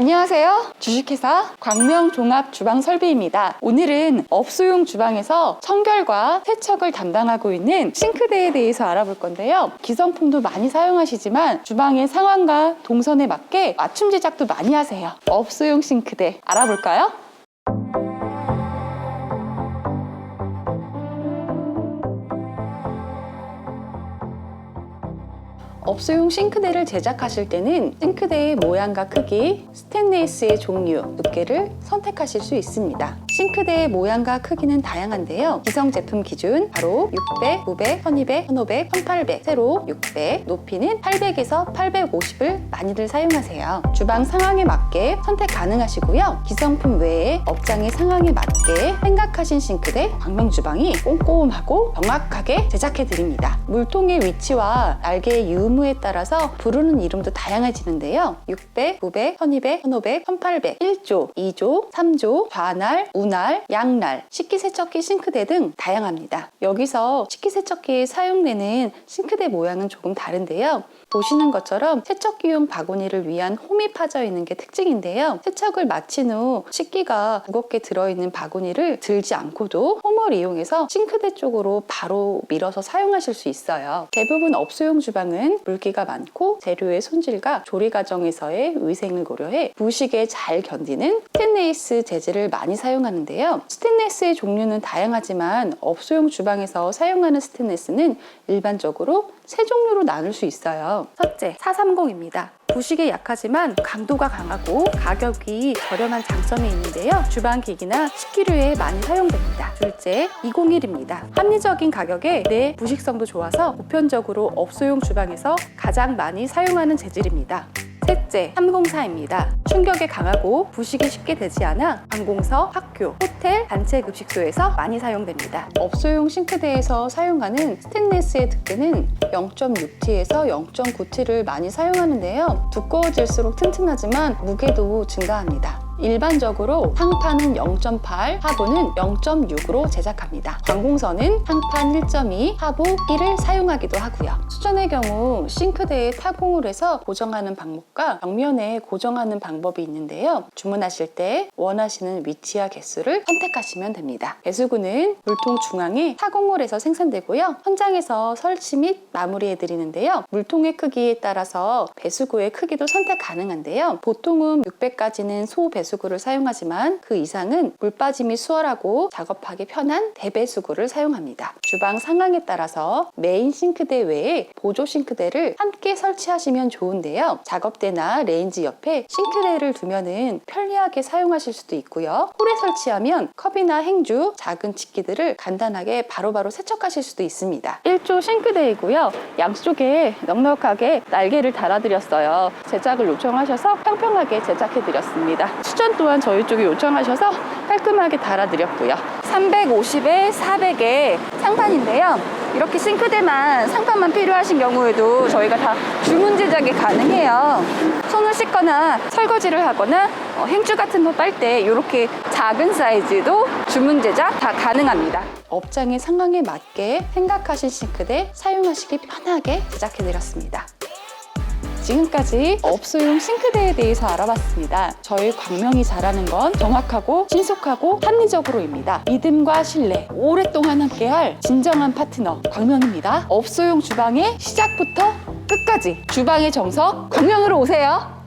안녕하세요. 주식회사 광명 종합 주방 설비입니다. 오늘은 업소용 주방에서 청결과 세척을 담당하고 있는 싱크대에 대해서 알아볼 건데요. 기성품도 많이 사용하시지만 주방의 상황과 동선에 맞게 맞춤 제작도 많이 하세요. 업소용 싱크대 알아볼까요? 업소용 싱크대를 제작하실 때는 싱크대의 모양과 크기, 스테인레스의 종류, 두께를 선택하실 수 있습니다. 싱크대의 모양과 크기는 다양한데요. 기성 제품 기준 바로 600, 900, 1200, 1500, 1800, 세로 600, 높이는 800에서 850을 많이들 사용하세요. 주방 상황에 맞게 선택 가능하시고요. 기성품 외에 업장의 상황에 맞게 생각하신 싱크대 광명 주방이 꼼꼼하고 정확하게 제작해 드립니다. 물통의 위치와 날개의 유무에 따라서 부르는 이름도 다양해지는데요. 600, 900, 1200, 1500, 1800, 1조, 2조, 3조, 좌날, 우날, 양날, 식기세척기 싱크대 등 다양합니다. 여기서 식기세척기에 사용되는 싱크대 모양은 조금 다른데요. 보시는 것처럼 세척기용 바구니를 위한 홈이 파져 있는 게 특징인데요. 세척을 마친 후 식기가 무겁게 들어있는 바구니를 들지 않고도 홈을 이용해서 싱크대 쪽으로 바로 밀어서 사용하실 수 있어요. 대부분 업소용 주방은 물기가 많고 재료의 손질과 조리 과정에서의 위생을 고려해 부식에 잘 견디는 스테인레스 재질을 많이 사용하는 데요. 스테인레스의 종류는 다양하지만 업소용 주방에서 사용하는 스테인레스는 일반적으로 세 종류로 나눌 수 있어요. 첫째, 430입니다. 부식에 약하지만 강도가 강하고 가격이 저렴한 장점이 있는데요. 주방 기기나 식기류에 많이 사용됩니다. 둘째, 201입니다. 합리적인 가격에 내 부식성도 좋아서 보편적으로 업소용 주방에서 가장 많이 사용하는 재질입니다. 셋째, 304입니다. 충격에 강하고 부식이 쉽게 되지 않아 관공서, 학교, 호텔, 단체 급식소에서 많이 사용됩니다. 업소용 싱크대에서 사용하는 스테인레스의 특징은 0.6T에서 0.9T를 많이 사용하는데요. 두꺼워질수록 튼튼하지만 무게도 증가합니다. 일반적으로 상판은 0.8, 하부는 0.6으로 제작합니다. 관공서는 상판 1.2, 하부 1을 사용하기도 하고요. 수전의 경우 싱크대에 타공을 해서 고정하는 방법과 벽면에 고정하는 방법이 있는데요. 주문하실 때 원하시는 위치와 개수를 선택하시면 됩니다. 배수구는 물통 중앙에 타공을 해서 생산되고요. 현장에서 설치 및 마무리해 드리는데요. 물통의 크기에 따라서 배수구의 크기도 선택 가능한데요. 보통은 600까지는 소 배수 구를 사용하지만 그 이상은 물 빠짐이 수월하고 작업하기 편한 대배수구를 사용합니다. 주방 상황에 따라서 메인 싱크대 외에 보조 싱크대를 함께 설치하시면 좋은데요. 작업대나 레인지 옆에 싱크대를 두면은 편리하게 사용하실 수도 있고요. 홀에 설치하면 컵이나 행주, 작은 집기들을 간단하게 바로바로 세척하실 수도 있습니다. 1조 싱크대이고요. 양쪽에 넉넉하게 날개를 달아드렸어요. 제작을 요청하셔서 평평하게 제작해드렸습니다. 수전 또한 저희 쪽에 요청하셔서 깔끔하게 달아드렸고요. 350에 400의 상판인데요. 이렇게 싱크대만 상판만 필요하신 경우에도 저희가 다 주문 제작이 가능해요. 손을 씻거나 설거지를 하거나 어, 행주 같은 거 빨 때 이렇게 작은 사이즈도 주문 제작 다 가능합니다. 업장의 상황에 맞게 생각하신 싱크대 사용하시기 편하게 제작해드렸습니다. 지금까지 업소용 싱크대에 대해서 알아봤습니다. 저희 광명이 잘하는 건 정확하고 신속하고 합리적으로입니다. 믿음과 신뢰, 오랫동안 함께할 진정한 파트너 광명입니다. 업소용 주방의 시작부터 끝까지 주방의 정석 광명으로 오세요.